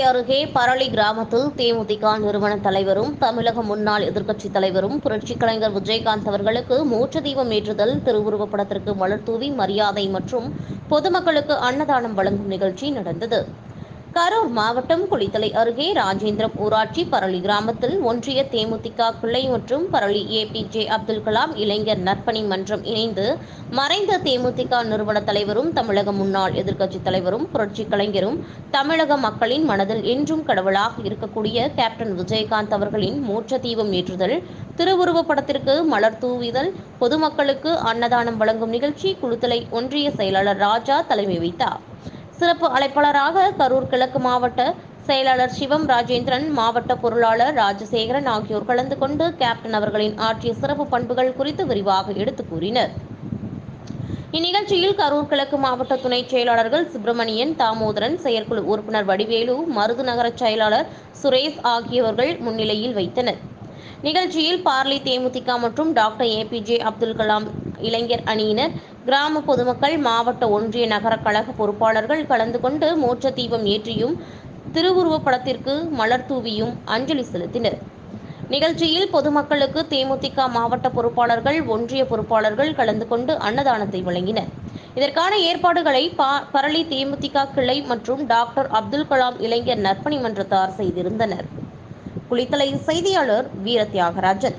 அருகே பரளி கிராமத்தில் தேமுதிக நிறுவன தலைவரும் தமிழக முன்னாள் எதிர்க்கட்சித் தலைவரும் புரட்சிக் கலைஞர் விஜயகாந்த் அவர்களுக்கு மூச்சு தீபம் ஏற்றுதல் திருவுருவப் படத்திற்கு மலர் தூவி மரியாதை மற்றும் பொதுமக்களுக்கு அன்னதானம் வழங்கும் நிகழ்ச்சி நடந்தது. கரூர் மாவட்டம் குளித்தலை அருகே ராஜேந்திரம் ஊராட்சி பரளி கிராமத்தில் ஒன்றிய தேமுதிக கிளை மற்றும் பரளி ஏபிஜே அப்துல் கலாம் இளைஞர் நற்பணி மன்றம் இணைந்து மறைந்த தேமுதிக நிறுவன தலைவரும் தமிழக முன்னாள் எதிர்க்கட்சித் தலைவரும் புரட்சி கலைஞரும் தமிழக மக்களின் மனதில் என்றும் கடவுளாக இருக்கக்கூடிய கேப்டன் விஜயகாந்த் அவர்களின் மூச்ச தீபம் ஏற்றுதல் திருவுருவப் படத்திற்கு மலர் தூவிதல் பொதுமக்களுக்கு அன்னதானம் வழங்கும் நிகழ்ச்சி குளித்தலை ஒன்றிய செயலாளர் ராஜா தலைமை வைத்தார். சிறப்பு அழைப்பாளராக கரூர் கிழக்கு மாவட்ட செயலாளர் சிவம் ராஜேந்திரன் மாவட்ட பொருளாளர் ராஜசேகரன் ஆகியோர் கலந்து கொண்டு கேப்டன் அவர்களின் ஆற்றிய சிறப்பு பண்புகள் குறித்து விரிவாக எடுத்து கூறினர். இந்நிகழ்ச்சியில் கரூர் கிழக்கு மாவட்ட துணைச் செயலாளர்கள் சுப்பிரமணியன் தாமோதரன் செயற்குழு உறுப்பினர் வடிவேலு மருது நகர செயலாளர் சுரேஷ் ஆகியவர்கள் முன்னிலையில் வைத்தனர். நிகழ்ச்சியில் பார்லி தேமுதிக மற்றும் டாக்டர் ஏபிஜே அப்துல் கலாம் இளைஞர் அணியினர் கிராம பொதுமக்கள் மாவட்ட ஒன்றிய நகர கழக பொறுப்பாளர்கள் கலந்து கொண்டு மோட்ச தீபம் ஏற்றியும் திருவுருவப் படத்திற்கு மலர் தூவியும் அஞ்சலி செலுத்தினர். நிகழ்ச்சியில் பொதுமக்களுக்கு தேமுதிக மாவட்ட பொறுப்பாளர்கள் ஒன்றிய பொறுப்பாளர்கள் கலந்து கொண்டு அன்னதானத்தை வழங்கினர். இதற்கான ஏற்பாடுகளை பா- பரளி தேமுதிக கிளை மற்றும் டாக்டர் அப்துல் கலாம் இளைஞர் நற்பணி மன்றத்தார் செய்திருந்தனர். குளித்தலை செய்தியாளர் வீர தியாகராஜன்